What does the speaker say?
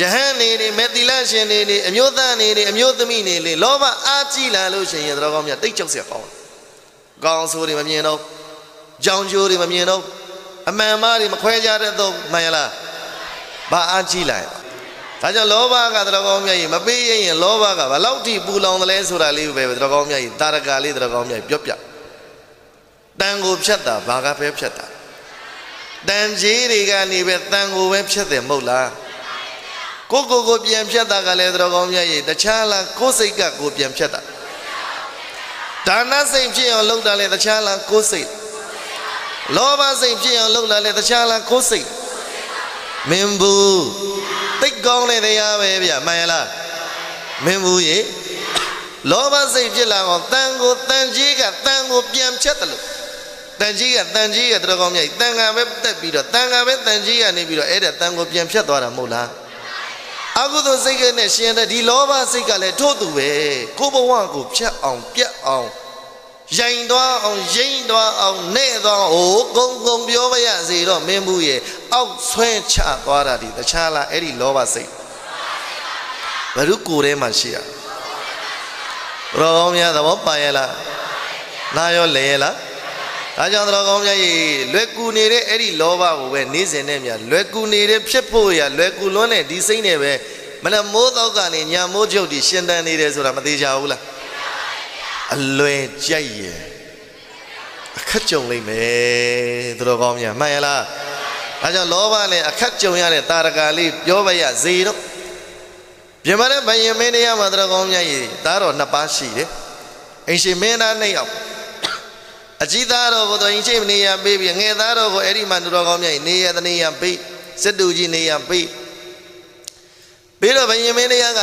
ယဟန်နေနေမေတိလရှင်နေနေအမျိုးသားနေနေအမျိုးသမီးနေလေလောဘအားကြီးလာလို့ရှင်ရင်တော်ကောင်းမြတ်တိတ်ကြောက်စရာကောင်းကောင်းဆိုးတွေမမြင်တော့ကြောင်ကျိုးတွေမမြင်တော့အမှန်မားတွေမခွဲကြတဲ့တော့မှန်လားဘာအားကြီးလာရဲ့ဒါကြောင့်လောဘကတော်ကောင်းမြတ်ကြီးမပေးရင်ရင်လောဘကဘလောက်ထိပူလောင်တယ်လဲဆိုတာလေးပဲတော်ကောင်းမြတ်ကြီးတာရကလေးတော်ကောင်းမြတ်ပြောပြတန်ကိုဖြတ်တာဘာကပဲဖြတ်တာတန်ကြီးတွေကနေပဲတန်ကိုပဲဖြတ်တယ်မဟုတ်လား ကိုကိုကိုပြန်ဖြတ်တာကလည်းတော်ကောင်းမြတ်ကြီးတခြားလားကိုယ်စိတ်ကကိုပြန်ဖြတ်တာဒါနစိတ်ဖြစ်အောင်လုပ်တာလည်းတခြားလားကိုယ်စိတ်လောဘစိတ်ဖြစ်အောင်လုပ်တာလည်းတခြားလားကိုယ်စိတ်မင်းဘူးတိတ်ကောင်းတဲ့တရားပဲဗျမှန်ရလားမင်းဘူးရေလောဘစိတ်ဖြစ်လာအောင်တန်ကိုတန်ကြီးကတန်ကိုပြန်ဖြတ်တယ်လို့တန်ကြီးကတန်ကြီးကတော်ကောင်းမြတ်ကြီးတန်ကပဲတက်ပြီးတော့တန်ကပဲတန်ကြီးကနေပြီးတော့အဲ့ဒါတန်ကိုပြန်ဖြတ်သွားတာမဟုတ်လား အကုသိုလ်စိတ်ကနဲ့ရှင်တဲ့ဒီလောဘစိတ်ကလည်းထို့သူပဲကိုယ်ဘဝကိုဖြတ်အောင်ပြတ်အောင်ရိုင်သွားအောင်ရိမ့်သွားအောင်နဲ့သွားအောင်ဟိုဂုံဂုံပြောပါရစေတော့မင်းဘူးရဲ့အောက်ဆွဲချသွားတာဒီတခြားလားအဲ့ဒီလောဘစိတ်ဘယ်သူကိုယ်ထဲမှာရှိရရောကောင်းများသဘောပါရဲ့လားနာရောလဲရဲ့လား ဒါကြောင့်တော်ကောင်းများကြီးလွယ်ကူနေတဲ့အဲ့ဒီလောဘကိုပဲနေ့စဉ်နဲ့မြလွယ်ကူနေတဲ့ဖြစ်ဖို့ရလွယ်ကူလွန်းတဲ့ဒီစိတ်နဲ့ပဲမနက်မိုးတော့ကနေညမိုးချုပ်ဒီရှင်တန်နေတယ်ဆိုတာမသေးကြဘူးလားအလွယ်ကြိုက်ရဲ့အခက်ကြုံလိမ့်မယ်သူတော်ကောင်းများမှန်ရလားဒါကြောင့်လောဘနဲ့အခက်ကြုံရတဲ့တာရကလေးပြောပါရစေတော့ပြင်မတဲ့ဘယင်မင်းတရားမှာသူတော်ကောင်းများကြီးဒါတော့နှစ်ပါးရှိတယ်အိမ်ရှင်မင်းသားနှစ်ယောက် အကြီးသားတော်ကိုတော့ရင်ချိတ်နေရပေးပြီးငယ်သားတော်ကိုအဲ့ဒီမှာသူတော်ကောင်းမြတ်နေရတနေရပေးစစ်တူကြီးနေရပေးပြီးတော့ဘယင်မင်းတရားက